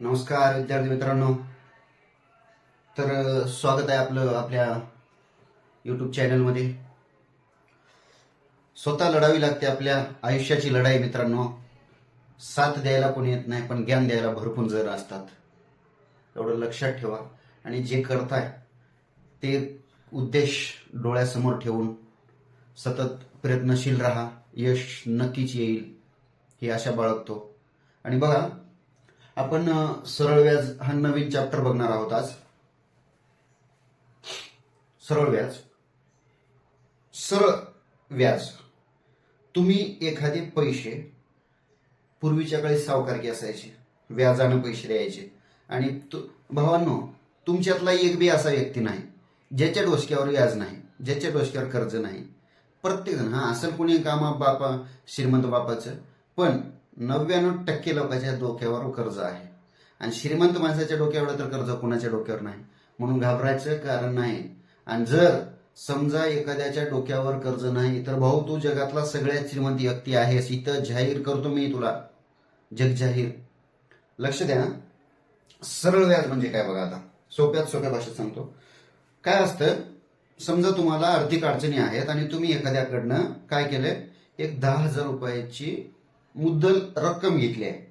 नमस्कार विद्यार्थी मित्रांनो. तर स्वागत आहे आपलं आपल्या यूट्यूब चॅनलमध्ये स्वतः लढावी लागते आपल्या आयुष्याची लढाई मित्रांनो. साथ द्यायला कोणी येत नाही पण ज्ञान द्यायला भरपूर जर असतात. एवढं लक्षात ठेवा. आणि जे करताय ते उद्देश डोळ्यासमोर ठेवून सतत प्रयत्नशील राहा. यश नक्कीच येईल हे आशा बाळगतो. आणि बघा आपण सरळ व्याज हा नवीन चॅप्टर बघणार आहोत आज. सरळ व्याज. सरळ व्याज. तुम्ही एखादे पैसे पूर्वीच्या काळी सावकारकी असायचे व्याजानं पैसे द्यायचे. आणि भावांनो तुमच्यातला एक बी असा व्यक्ती नाही ज्याच्या डोसक्यावर व्याज नाही ज्याच्या डोसक्यावर कर्ज नाही. प्रत्येक जण हा असेल कोणी कामा बापा श्रीमंत बापाचं पण नव्याण्णव टक्के लोकांच्या डोक्यावर कर्ज आहे. आणि श्रीमंत माणसाच्या डोक्यावर तर कर्ज कोणाच्या डोक्यावर नाही. म्हणून घाबरायचं कारण नाही. आणि जर समजा एखाद्याच्या डोक्यावर कर्ज नाही तर भाऊ तू जगातला सगळ्यात श्रीमंत व्यक्ती आहेस. इथं जाहीर करतो मी तुला. जग जाहीर. लक्ष द्या सरळ व्याज म्हणजे काय बघा आता. सोप्यात सोप्या भाषेत सांगतो. काय असतं? समजा तुम्हाला आर्थिक अडचणी आहेत आणि तुम्ही एखाद्याकडनं काय केलं एक दहा हजार रुपयाची मुद्दल रक्कम घेतली आहे.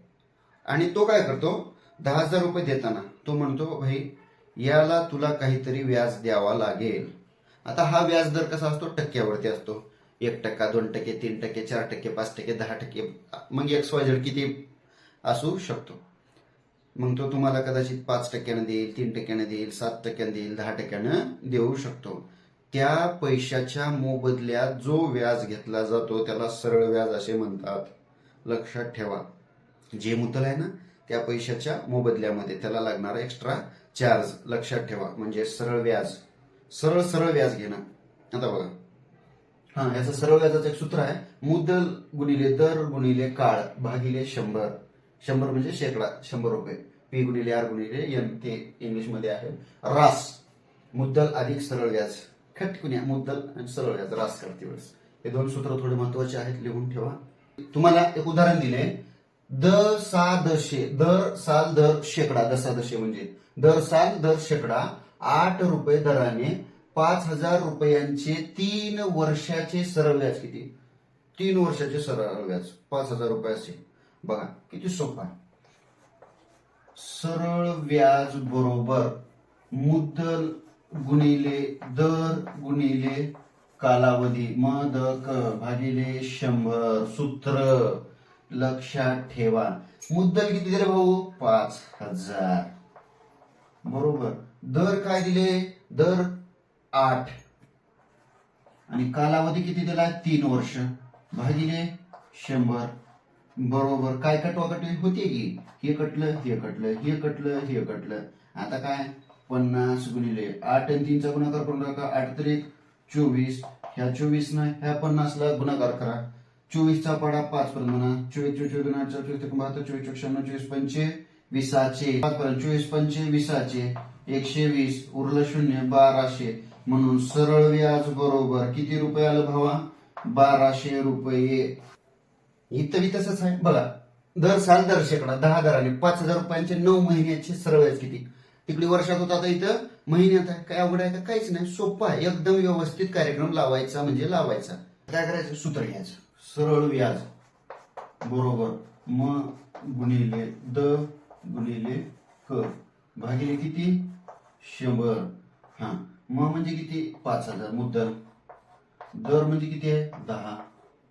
आणि तो काय करतो? दहा हजार रुपये देताना. तो म्हणतो भाई याला तुला काहीतरी व्याज द्यावा लागेल. आता हा व्याज दर कसा असतो? टक्क्यावरती असतो. एक टक्का दोन टक्के तीन टक्के चार टक्के पाच टक्के दहा टक्के मग एक्स वाय झेड किती असू शकतो. मग तो तुम्हाला कदाचित पाच टक्क्यानं देईल तीन टक्क्यानं देईल सात टक्क्यानं देईल दहा टक्क्यानं देऊ शकतो. त्या पैशाच्या मोबदल्यात जो व्याज घेतला जातो त्याला सरळ व्याज असे म्हणतात. लक्षात ठेवा. जे मुद्दल आहे ना त्या पैशाच्या मोबदल्यामध्ये त्याला लागणारा एक्स्ट्रा चार्ज लक्षात ठेवा. म्हणजे सरळ व्याज. सरळ सरळ व्याज घेणं. आता बघा. हा याचं सरळ व्याजाचं एक सूत्र आहे. मुद्दल गुणिले दर गुणिले काळ भागिले शंभर. शंभर म्हणजे शेकडा शंभर रुपये. पी गुणिले आर गुणिले एम ते इंग्लिशमध्ये आहे. रास. मुद्दल अधिक सरळ व्याज. खटकुन्या मुद्दल आणि सरळ व्याज. रास करते वेळेस. हे दोन सूत्र थोडे महत्त्वाचे आहेत लिहून ठेवा. तुम्हाला एक उदाहरण दिले द सा दशे दर साल दर शेकडा दसा दशे म्हणजे दर साल दर शेकडा आठ रुपये दराने पाच हजार रुपयांचे तीन वर्षाचे सरळ व्याज किती? तीन वर्षाचे सरळ व्याज पाच हजार रुपयाचे. बघा किती सोपा. सरळ व्याज बरोबर मुद्दल गुणिले दर गुणिले कालावधी मदक भागिले शंभर सूत्र लक्षात ठेवा. मुद्दल किती दिले भाऊ? पाच हजार. बरोबर. दर काय दिले? दर आठ. आणि कालावधी किती दिला? तीन वर्ष. भागिले शंभर. बरोबर. काय कटवाकटी होते की? हे कटलं हे कटलं हे कटलं हे कटलं. आता काय? पन्नास गुणिले आठ आणि तीनचा गुणाकार करून टाका आठ तरी चोवीस. ह्या चोवीस ना ह्या पन्नासला गुणाकार करा. चोवीसचा पाडा पाच पर्यंत म्हणा. चोवीस चोवीस चोवीस दोन आठ चोवीस ते बहात्तर चोवीस चोवीस शहाण्णव चोवीस पंचे विसाचे. पाच पर्यंत. चोवीस पंचे विसाचे. एकशे वीस. उरलं शून्य बाराशे. म्हणून सरळ व्याज बरोबर किती रुपये आलं भावा? बाराशे रुपये. इथं बी तसंच आहे. बघा दर साल दर शेकडा दहा दराने पाच हजार रुपयांचे नऊ महिन्याचे सरळ व्याज किती? तिकडे वर्षात होता आता इथं महिन्यात आहे काय अवघड आहे का? काहीच नाही. सोपं आहे. एकदम व्यवस्थित कार्यक्रम लावायचा म्हणजे लावायचा. काय करायचं? सूत्र घ्यायचं. सरळ व्याज. बरोबर. म गुणिले द गुणिले क. भागिले किती? शंभर. हा. म म्हणजे किती? पाच हजार. मुद्दल. दर म्हणजे किती आहे? दहा.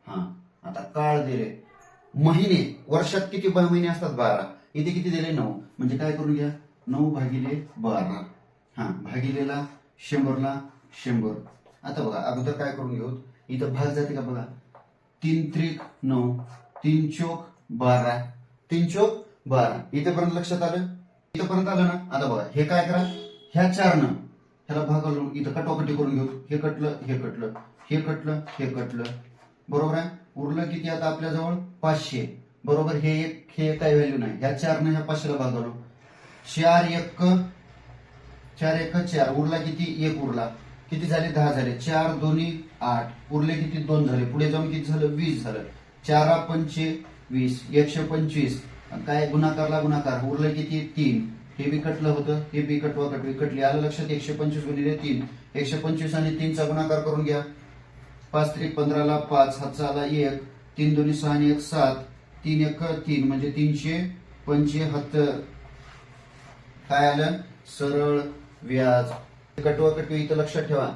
हा. आता काळ दिले. महिने. वर्षात किती महिने असतात? बारा. इथे किती दिले? नऊ. म्हणजे काय करून घ्या? नऊ भागिले बारा. हा भागिलेला शंभरला शंभर. आता बघा अगोदर काय करून घेऊ? इथं भाग जाते का बघा? तीन त्रिक नऊ तीन चोक बारा तीन चोक बारा. इथेपर्यंत लक्षात आलं? इथंपर्यंत आलं ना? आता बघा हे काय करा? ह्या चारनं ह्याला भाग घालून इथं कटोकटी करून घेऊ. हे कटलं हे कटलं हे कटलं हे कटलं. बरोबर आहे? उरलं किती आता आपल्याजवळ? पाचशे. बरोबर? हे एक हे काय व्हॅल्यू नाही. ह्या चारनं ह्या पाचशेला भाग घालू. चार एक चार एक चार उरला किती? एक उरला. किती झाले? दहा झाले. चार दोन्ही आठ. उरले किती? दोन झाले. पुढे जाऊन किती झालं? वीस झालं. चारा पंचे वीस एकशे पंचवीस. काय? गुणाकारला गुणाकार. उरलं किती? तीन. हे बी कटलं होतं. हे बी कटवा कटवी कटली. आलं लक्षात? एकशे पंचवीस गुणिले तीन. एकशे पंचवीस आणि तीनचा गुणाकार करून घ्या. पाच त्रिक पंधराला पाच हातचा आला एक. तीन दोन्ही सहा आणि एक सात. तीन एक तीन. म्हणजे तीनशे पंच्याहत्तर काय आलं? सरळ व्याज कटवा कटवी इथं लक्षात ठेवा.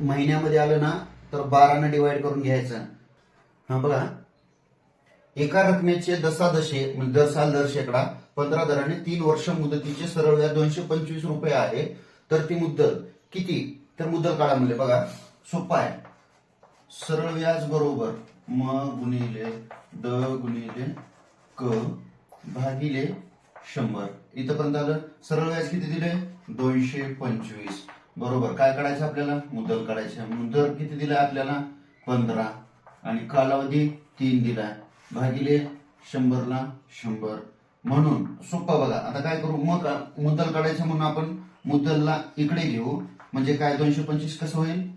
महिन्यामध्ये आलं ना तर बारानं डिवाइड करून घ्यायचं. हा बघा. एका रकमेचे दशादशे म्हणजे दर साल दर शेकडा पंधरा दराने तीन वर्ष मुदतीचे सरळ व्याज दोनशे पंचवीस रुपये आहे. तर ती मुद्दल किती? तर मुद्दल काढा म्हणले बघा. सोपा आहे. सरळ व्याज बरोबर म गुणिले द गुणिले क भागिले शंभर. इथंपर्यंत आलं. सरळ व्याज किती दिले? दोनशे पंचवीस. बरोबर. काय काढायचं आपल्याला? मुदल काढायचं. मुदल किती दिलाय आपल्याला? पंधरा. आणि कालावधी तीन दिलाय. भागिले शंभरला शंभर. म्हणून सोप्पा बघा. आता काय करू? मग मुद्दल काढायचं म्हणून आपण मुद्दलला इकडे घेऊ. म्हणजे काय? दोनशे पंचवीस कसं होईल?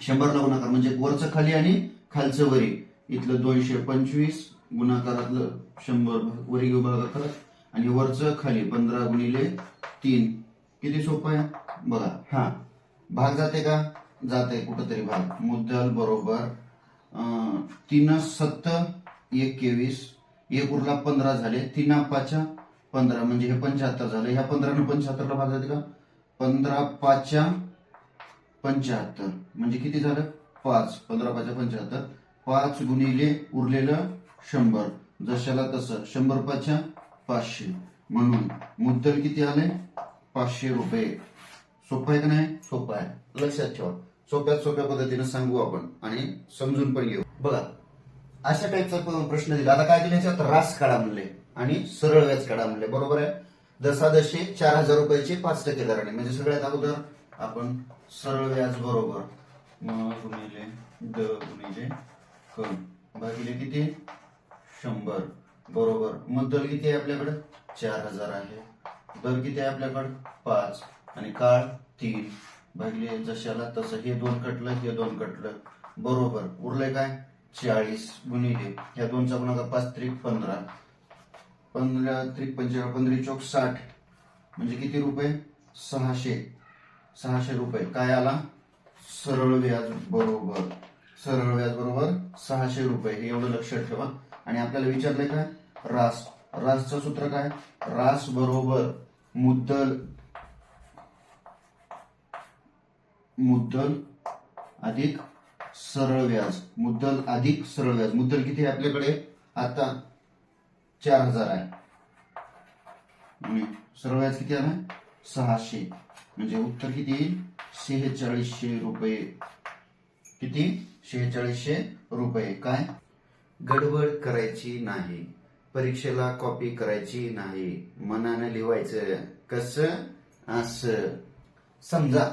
शंभरला गुणाकार म्हणजे वरचं खाली आणि खालचं वरी. इथलं दोनशे पंचवीस गुणाकारातलं शंभर. वरी घेऊ भागाकारात आणि वरचं खाली. पंधरा गुणिले तीन. किती सोपं आहे? बघा. हा. भाग जाते का? जाते कुठंतरी भाग. मुद्दल बरोबर. तीन सत्त एकवीस एक उरला पंधरा झाले. तीन पाच्या पंधरा. म्हणजे हे पंच्याहत्तर झाले. ह्या पंधरानं पंच्याहत्तरला भाग जाते का? पंधरा पाच्या पंच्याहत्तर. म्हणजे किती झालं? पाच. पंधरा पाच पंच्याहत्तर. पाच गुणिले उरलेलं शंभर. जशाला तसं. शंभर पाचच्या पाचशे. म्हणून मुद्दल किती आले? पाचशे रुपये. सोपं आहे का नाही? सोपं आहे. लक्षात ठेवा. सोप्यात सोप्या पद्धतीने सांगू आपण आणि समजून पण घेऊ. बघा अशा टाईपचा प्रश्न दिला. आता काय दिले याच्यात? रास काढा म्हणले आणि सरळ व्याज काढा म्हणले. बरोबर आहे? दशादशे चार हजार रुपयाचे पाच टक्के दराने. म्हणजे सगळ्यात अगोदर आपण सरळ व्याज बरोबर म गुणिले द गुणिले क भागिले किती? शंभर. बरोबर. मुद्दल किती आहे आपल्याकडे? चार हजार आहे. तर किती आहे आपल्याकडे? पाच. आणि काळ तीन. भरले जशाला तसं. हे दोन कटलं हे दोन कटलं. बरोबर. उरलंय काय? चाळीस गुणिले. ह्या दोनचा गुणाकार पाच त्रिक पंधरा. पंधरा त्रिक पंचेचाळ पंधरा चौक साठ. म्हणजे किती रुपये? सहाशे. सहाशे रुपये. काय आला? सरळ व्याज. बरोबर. सरळ व्याज बरोबर सहाशे रुपये. हे एवढं लक्षात ठेवा. आणि आपल्याला विचारलंय काय रास. रासचं सूत्र काय? रास बरोबर मुद्दल मुद्दल अधिक सरळ व्याज. मुद्दल अधिक सरळ व्याज. मुद्दल किती आहे आपल्याकडे? आता चार हजार आहे. सरळ व्याज किती आलं सहाशे. म्हणजे उत्तर किती येईल? शेहेचाळीसशे रुपये. किती? शेहेचाळीसशे रुपये. काय? गडबड करायची नाही. परीक्षेला कॉपी करायची नाही. मनानं लिवायचं कसं? असं. समजा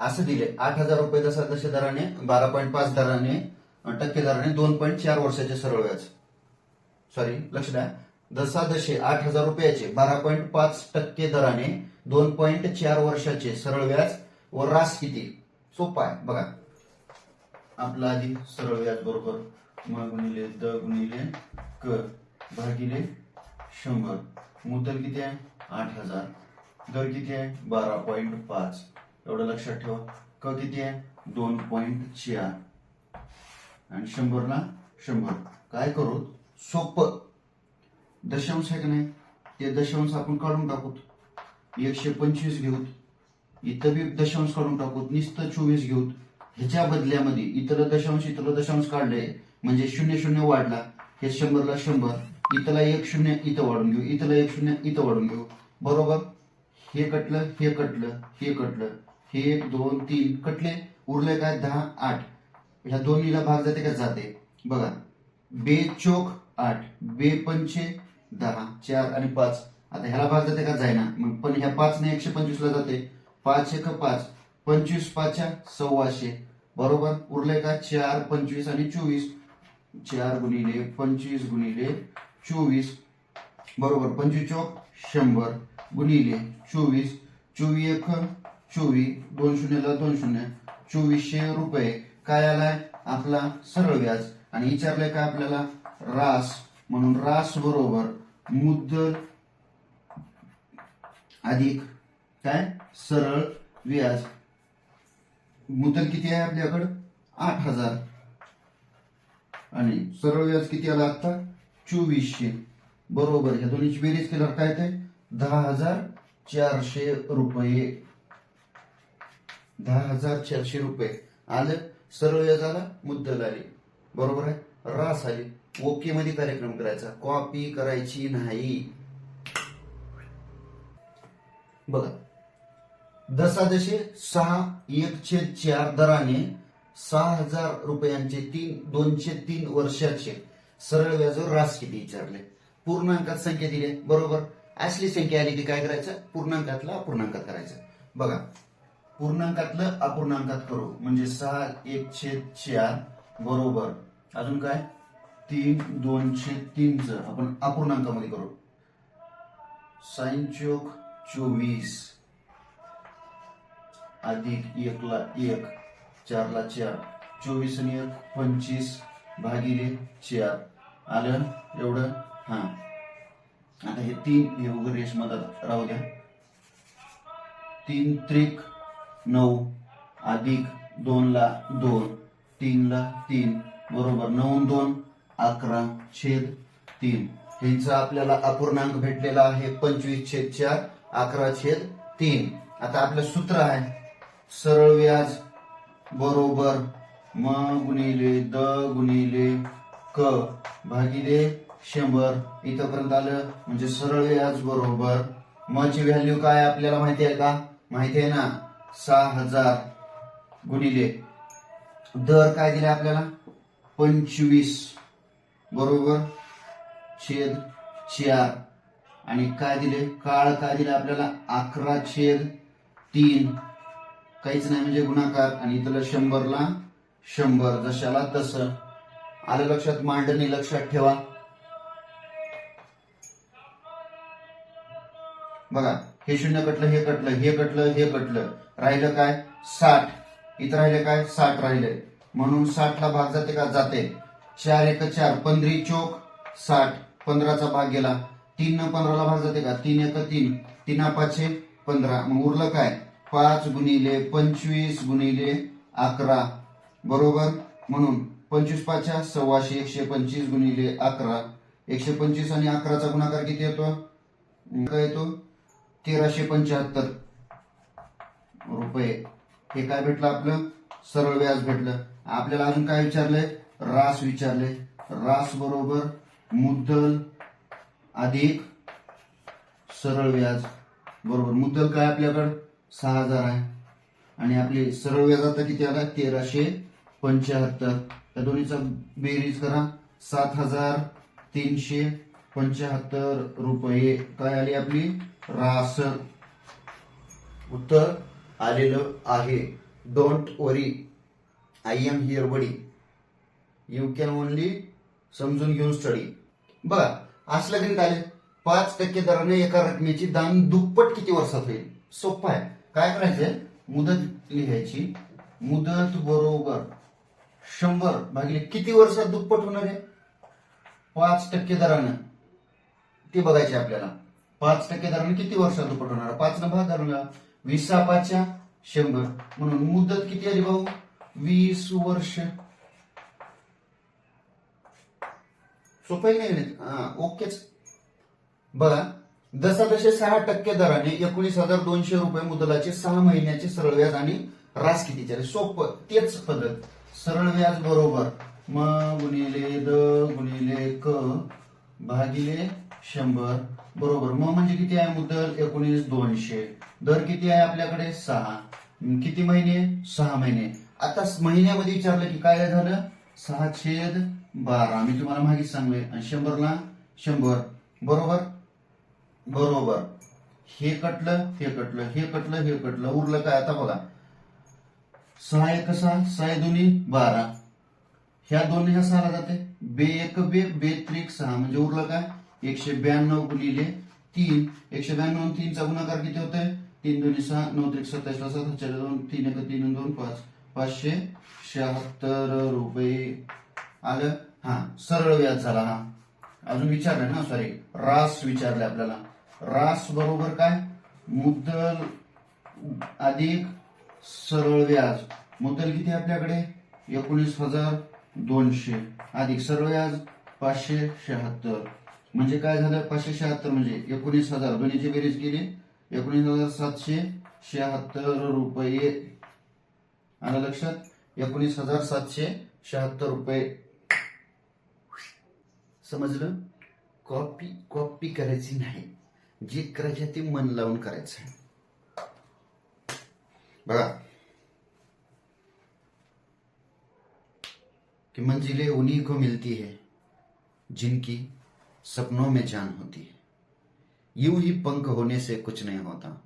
असं दिले. आठ हजार रुपये जसा दशे दराने बारा पॉईंट पाच दराने टक्के दराने दोन पॉईंट चार वर्षाचे सरळ व्याज. सॉरी लक्ष द्या. दसा दशे आठ हजार रुपयाचे बारा पॉईंट पाच टक्के दराने दोन पॉईंट चार वर्षाचे सरळ व्याज व रास किती? सोपा आहे. बघा. आपला आधी सरळ व्याज बरोबर. म गुणिले द गुणिले क. भागिले शंभर. मुद्दल किती आहे? आठ हजार. दर किती आहे? बारा पॉईंट पाच. एवढं लक्षात ठेवा. क किती आहे? दोन पॉईंट चार. आणि शंभरला शंभर. काय करू? सोप. दशांश आहे का नाही? ते दशांश आपण काढून टाकूत. एकशे पंचवीस घेऊत. इथं बी दशांश काढून टाकूत. नुसतं चोवीस घेऊत. ह्याच्या बदल्यामध्ये इतर दशांश इतर दशांश काढले म्हणजे शून्य शून्य वाढला. हे शंभरला शंभर. इथला एक शून्य इथं वाढून घेऊ. इथला एक शून्य इथं वाढून घेऊ. बरोबर? हे कटलं हे कटलं हे कटलं. हे एक दोन तीन कटले. उरले काय? दहा आठ. ह्या दोन्हीला भाग जाते का? जाते. बघा. बे चोक आठ. बे पंचे दहा. चार आणि पाच. आता ह्याला भाग जाते का? जायना मग पण ह्या पाच ने एकशे पंचवीस ला जाते. पाच एक पाच. पंचवीस पाचच्या सव्वाशे. बरोबर? उरले का? चार पंचवीस आणि चोवीस. चार गुणिले पंचवीस गुणिले चोवीस बरोबर पंचवीस चौक शंभर गुणिले चोवीस चोवीस एक चोवीस दोन शून्यला दोन शून्य चोवीसशे रुपये. काय आलाय? आपला सरळ व्याज. आणि विचारलंय काय आपल्याला? रास. म्हणून रास बरोबर मुद्दल अधिक. काय? सरळ व्याज. मुद्दल किती आहे आपल्याकडं? आठ हजार. आणि सरळ व्याज किती आला आता चोवीसशे. बरोबर ह्या दोन्हीची बेरीज केल्यावर काय ते दहा हजार चारशे रुपये. दहा हजार चारशे रुपये. आलं सरळ व्याज मुद्दल आली. बरोबर आहे? रास आली. ओके मध्ये कार्यक्रम करायचा. कॉपी करायची नाही. बघा. दशादशे सहा एक छेद चार दराने सहा हजार रुपयांचे तीन दोनशे तीन वर्षाचे. सरळ व्याजावर रास किती विचारले. पूर्णांकात संख्या दिली आहे. बरोबर? असली संख्या आली की काय करायचं? पूर्णांकातला अपूर्णांकात करायचं. बघा पूर्णांकातलं अपूर्णांकात करू. म्हणजे सहा एक छेद चार. बरोबर. अजून काय? तीन दोनशे तीनच. आपण अपूर्णांकामध्ये करू. साईन चोक चोवीस. अधिक एकला एक चारला चार. चोवीस आणि एक पंचवीस. भागिले चार. आलं एवढं? हा. आता हे तीन हे उघड रेष मधात राहू द्या. तीन त्रिक नऊ अधिक दोनला दोन तीनला तीन बरोबर. नऊ दोन अकरा छेद तीन. ह्यांचा आपल्याला अपूर्णांक भेटलेला आहे पंचवीस छेद चार अकरा छेद तीन. आता आपलं सूत्र आहे. सरळ व्याज बरोबर म गुणिले द गुणिले क भागिले शंभर इथपर्यंत आलं म्हणजे सरळ व्याज बरोबर. म ची व्हॅल्यू काय आपल्याला माहिती आहे का? माहिती आहे ना? सहा हजार गुणिले. दर काय दिले आपल्याला? पंचवीस. बरोबर? छेद चार. आणि काय दिले? काळ काय दिले आपल्याला? अकरा छेद तीन. काहीच नाही म्हणजे गुणाकार. आणि इथलं शंभरला शंभर. जशाला तसं. आलं लक्षात मांडणी लक्षात ठेवा. बघा हे शून्य कटलं हे कटलं हे कटलं हे कटलं. राहिलं काय? साठ. इथं राहिलं काय? साठ राहिले. म्हणून साठला भाग जाते का? जाते. चार एक चार. पंधरी चोक साठ. पंधराचा भाग गेला. तीन न पंधराला भाग जाते का? तीन एक तीन. तीन पाचशे पंधरा. मग उरलं काय? पाच गुणिले पंचवीस गुणिले अकरा. बरोबर? म्हणून पंचवीस पाचशा सव्वाशे एकशे पंचवीस गुणिले अकरा. एकशे पंचवीस आणि अकराचा गुणाकार किती येतो? काय येतो. तेराशे पंच्याहत्तर रुपये. हे काय भेटलं आपलं? सरळ व्याज भेटलं. आपल्याला अजून काय विचारलंय? रास विचारले रास बरोबर मुद्दल अधिक सरळ व्याज बरोबर. मुद्दल काय आपल्याकडं? सहा हजार आहे. आणि आपली सरळ व्याज आता किती आला? तेराशे पंच्याहत्तर. त्या दोन्हीचा बेरीज करा. सात हजार तीनशे पंच्याहत्तर रुपये. काय आली आपली? रास. उत्तर आलेलं आहे. Don't worry I am here buddy you can only समजून घेऊन स्टडी बघा असलं गणित आले. पाच टक्के दराने एका रकमेची दान दुप्पट किती वर्षात होईल? सोपं आहे. काय करायचंय? मुदत लिहायची. मुदत बरोबर. शंभर भागिले किती वर्षात दुप्पट होणार आहे? पाच टक्के दरानं. ते बघायचे आपल्याला. पाच टक्के दराने किती वर्षात दुप्पट होणार पाच न भाग धरला वीस सहा पाचच्या शंभर. म्हणून मुदत किती आली भाऊ? वीस वर्ष. सोपं नाही ओकेच. बघा दशादशे सहा टक्के दराने एकोणीस हजार दोनशे रुपये मुदलाचे सहा महिन्याचे सरळ व्याज आणि रास कितीचे? सोपं तेच पद्धत. सरळ व्याज बरोबर. म गुणिले द गुणिले क भागिले शंभर. बरोबर. म म्हणजे किती आहे मुद्दल? एकोणीस दोनशे. दर किती आहे आपल्याकडे? सहा. किती महिने? सहा महिने. आता महिन्यामध्ये विचारलं की काय झालं? सहा छेद बारा. मी तुम्हाला मागे सांगले. आणि शंभरला शंभर. बरोबर? बरोबर. हे कटलं हे कटलं हे कटलं हे कटलं. उरलं काय? आता बघा. सहा एक सहा सहा दोन्ही बारा. ह्या दोन ह्या सहाला जाते. बे एक बे बे त्रिक सहा. म्हणजे उरलं काय? एकशे ब्याण्णव गुणिले तीन. एकशे ब्याण्णव तीनचा गुणाकार किती होतोय? तीन दोन्ही सहा नऊ त्रिक सत्तावीसला सात चार दोन तीन एक तीन दोन पाच. पाचशे शहात्तर रुपये. आलं? हा सरळ व्याज झाला हा. अजून विचारलं ना सॉरी रास विचारले आपल्याला. रास बरोबर काय? मुद्दल अधिक सरळ व्याज. मुद्दल किती आपल्याकडे? एकोणीस हजार दोनशे. अधिक सरळ व्याज पाचशे शहात्तर. म्हणजे काय झालं? पाचशे शहात्तर म्हणजे एकोणीस हजार. दोन्हीची बेरीज केली. एकोणीस हजार सातशे शहात्तर रुपये. आलं लक्षात? एकोणीस हजार सातशे शहात्तर रुपये. समजलं? कॉपी कॉपी करायची नाही. जे करायचे ते मन लावून करायचं आहे. बघा. कि मंजिलें उन्हीं को मिलती है जिनकी सपनों में जान होती है। यूँ ही पंख होने से कुछ नहीं होता।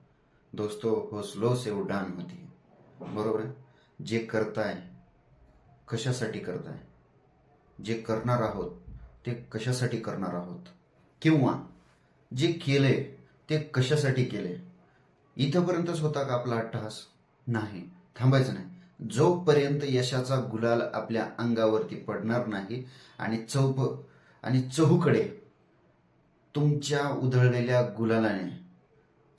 दोस्तों, हौसलों से उडान होती है। बरोबर आहे जे करताय कशासाठी करताय जे करणार आहोत, ते कशासाठी करणार आहोत? किंवा जे केले ते कशासाठी केले इथंपर्यंतच होता का आपला अट्टहास? नाही. थांबायचं नाही. जोपर्यंत यशाचा गुलाल आपल्या अंगावरती पडणार नाही आणि चौप आणि चहूकडे तुमच्या उधळलेल्या गुलालाने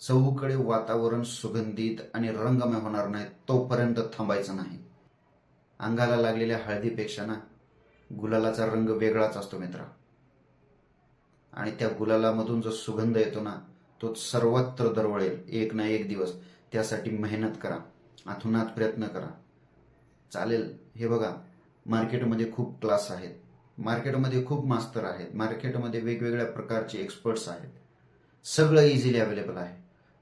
चहूकडे वातावरण सुगंधित आणि रंगमय होणार नाही तोपर्यंत थांबायचं नाही. अंगाला लागलेल्या हळदीपेक्षा ना गुलालाचा रंग वेगळाच असतो मित्रा. आणि त्या गुलालामधून जो सुगंध येतो ना तो सर्वत्र दरवळेल. एक ना एक दिवस. त्यासाठी मेहनत करा. अथुनात प्रयत्न करा. चालेल. हे बघा मार्केटमध्ये खूप क्लास आहेत. मार्केटमध्ये खूप मास्तर आहेत. मार्केटमध्ये वेगवेगळ्या प्रकारचे एक्सपर्ट्स आहेत. सगळं इझिली अवेलेबल आहे.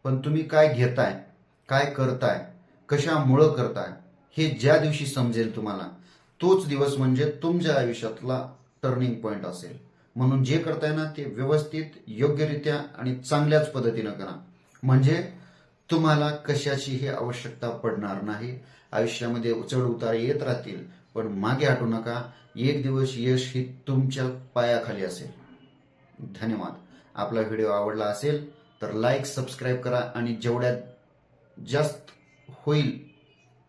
पण तुम्ही काय घेताय काय करताय कशामुळं करताय हे ज्या दिवशी समजेल तुम्हाला तोच दिवस म्हणजे तुमच्या आयुष्यातला टर्निंग पॉईंट असेल. म्हणून जे करताय ना ते व्यवस्थित योग्यरित्या आणि चांगल्याच पद्धतीनं करा. म्हणजे तुम्हाला कशाचीही आवश्यकता पडणार नाही? आयुष्यामध्ये चढ उतार येत राहतील पण मागे हटू नका. एक दिवस यश ही तुमच्या पायाखाली असेल. धन्यवाद. आपला व्हिडिओ आवडला असेल तर लाईक सबस्क्राईब करा आणि जेवढ्यात जास्त होईल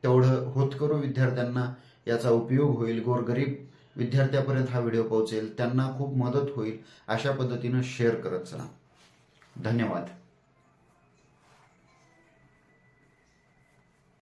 तेवढं होत करू विद्यार्थ्यांना. याचा उपयोग होईल गोरगरीब विद्यार्थ्यापर्यंत हा व्हिडिओ पोहोचेल. त्यांना खूप मदत होईल. अशा पद्धतीनं शेअर करत चला. धन्यवाद.